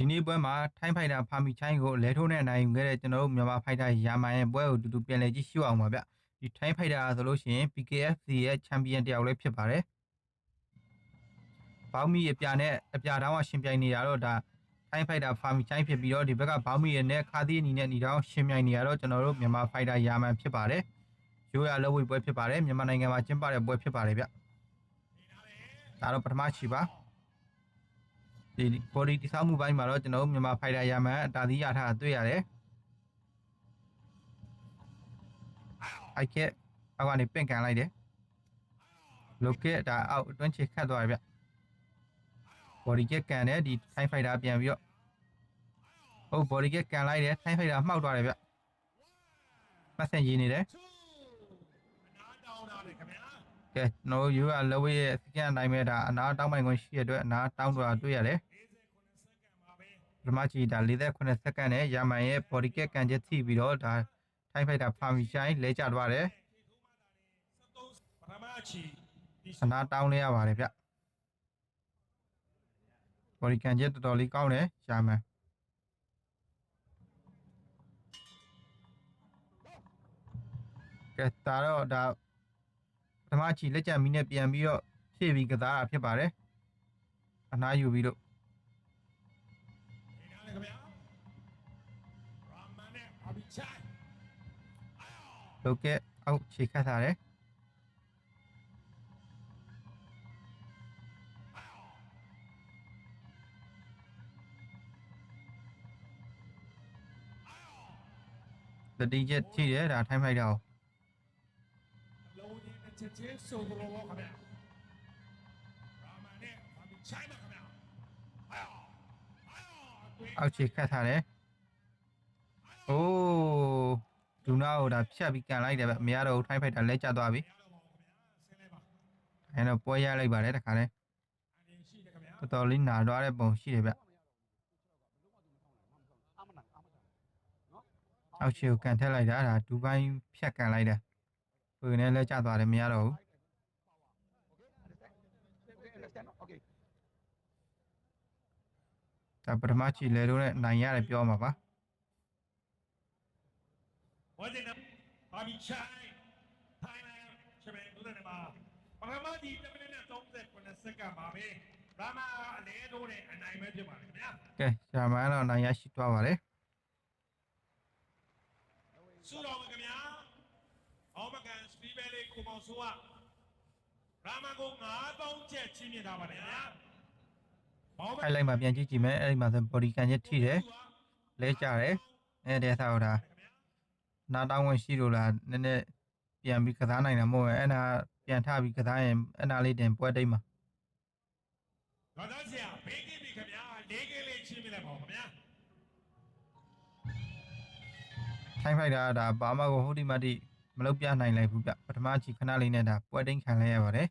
ဒီနေ့ပွဲမှာထိုင်းဖိုက်တာဖာမီချိုင်းကိုလဲထိုးနဲ့နိုင်ယူခဲ့တဲ့ကျွန်တော်တို့မြန်မာဖိုက်တာယာမန်ရဲ့ပွဲကိုတူတူပြန်လည်ကြည့်ရှုအောင်ပါဗျဒီထိုင်းဖိုက်တာဆိုလို့ရှိရင် PKFC ရဲ့ချန်ပီယံတယောက်လည်းဖြစ်ပါတယ်ဘောင်းမီအပြာနဲ့အပြာတောင်းကရှင်ပြိုင်နေရတော့ဒါထိုင်းဖိုက်တာဖာမီချိုင်းဖြစ်ပြီးတော့ဒီဘက်ကဘောင်းမီရဲ့နဲ့ခါသီးအနေနဲ့ညီတောင်းရှင်ပြိုင်နေရတော့ကျွန်တော်တို့မြန်မာဖိုက်တာယာမန်ဖြစ်ပါတယ်ရိုးရလက်ဝိပွဲဖြစ်ပါတယ်မြန်မာနိုင်ငံမှာကျင်းပတဲ့ပွဲဖြစ်ပါတယ်ဗျဒါတော့ပထမချီပါ ဒီ body တိဆောက်မှုပိုင်းမှာတော့ကျွန်တော်တို့မြန်မာ fighter ရမန်အတာသီးရထားတာတွေ့ရတယ်။အိုက်ကက်အောက်ကနေပင့်ကန်လိုက်တယ်။ locate ဒါအောက်အတွင်းချေခတ်သွားတယ်ဗျ။ body ကကန်တယ်ဒီ time fighter ပြန်ပြီးတော့ဟုတ် body ကကန်လိုက်တယ် time fighter မှောက်သွားတယ်ဗျ။မဆက်ရေးနေတယ်အနာတောင်းတာလေခင်ဗျာ။ကဲကျွန်တော်တို့ယူရလောဝေးရဲ့စကန်အတိုင်းပဲဒါအနာတောင်းပိုင်ခွင့်ရှိရတဲ့အတွက်အနာတောင်းတော့တွေ့ရတယ်။49စက္ကန့် ပါပဲပထမချီဒါ48စက္ကန့်နဲ့ယာမန်ရဲ့ body kick ကန်ချက်ထိပြီးတော့ဒါထိုင်းဖိုက်တာဖာမီရှိုင်းလဲကျသွားတယ်ခေထိုးမှတာလေ73ပထမချီဒီအနာတောင်းလဲရပါတယ်ဗျ body ကန်ချက်တော်တော်လေးကောင်းတယ်ယာမန်ကဲဒါတော့ဒါပထမချီလက်ကျန်မီနဲ့ပြန်ပြီးတော့ဖြည့်ပြီးကစားတာဖြစ်ပါတယ်အနာယူပြီးတော့ န်နဲ့အဘိချိုင်လုတ်ကဲအောက်ခြေခတ်ထားတယ်တတိ ဒူနာကိုဒါဖြတ်ပြီးကန်လိုက်တယ်ဗျမရတော့ဘူးထိုင်းဖိုက်တာလဲကျသွားပြီရတော့ပါခင်ဗျာဆင်းလိုက်ပါ။အဲတော့ပွဲရလိုက်ပါတယ်တခါလဲအနေရှိတယ်ခင်ဗျာတော်တော်လေးနာသွားတဲ့ပုံရှိတယ်ဗျ။အောက်ခြေကိုကန်ထက်လိုက်တာဒါဒူပိုင်းဖြတ်ကန်လိုက်တယ်။ပုံနဲ့လဲကျသွားတယ်မရတော့ဘူး Okay, understand? Okay. ။ဒါပထမချီလဲတော့နဲ့နိုင်ရတယ်ပြောမှာပါ ဝတ် တဲ့အဘိချိုင်ထိုင်းနိုင်ငံချမန်ဒုတဲ့မှာပထမဒီ1မိနစ်နဲ့39စက္ကန့်ပါပဲရာမန်အလဲတိုးတဲ့အနိုင်ပဲဖြစ်ပါလေခင်ဗျာ။ကဲရှာမန်တော့နိုင်ရရှိသွားပါတယ်ဆုတော်ဝင်ခင်ဗျာအောမကန်စပီးဘဲလေးကိုမောင်ဆိုးကရာမန်ကို9000ချက်ချင်းမြင်တာပါလေခင်ဗျာမောင်။ဖိုက်လိုက်မှာပြန်ကြည့်ကြည့်မယ်အဲ့ဒီမှာဆို body ကန်ချက်ထိတယ်လဲကျတယ်။အဲဒီအစားတော့ဒါ နာတောင်းဝင်ရှိလို့လားနည်းနည်းပြန်ပြီးကစားနိုင်တာမဟုတ်ရဲ့အဲ့ဒါပြန်ထပြီးကစားရင်အဲ့နာလေးတင်ပွဲတိတ်မှာဘာသာဆရာဘေးကင်းပြီခင်ဗျာလေးကင်းလေးချင်းမြင်လိုက်ပါဦးခင်ဗျာထိုင်းဖိုက်တာကဒါဘာမှကိုဟုတ်ဒီမတိမလုပ်ပြနိုင်လိုက်ဘူးဗျပထမချီခဏလေးနဲ့ဒါပွဲတိန်ခံလိုက်ရပါတယ်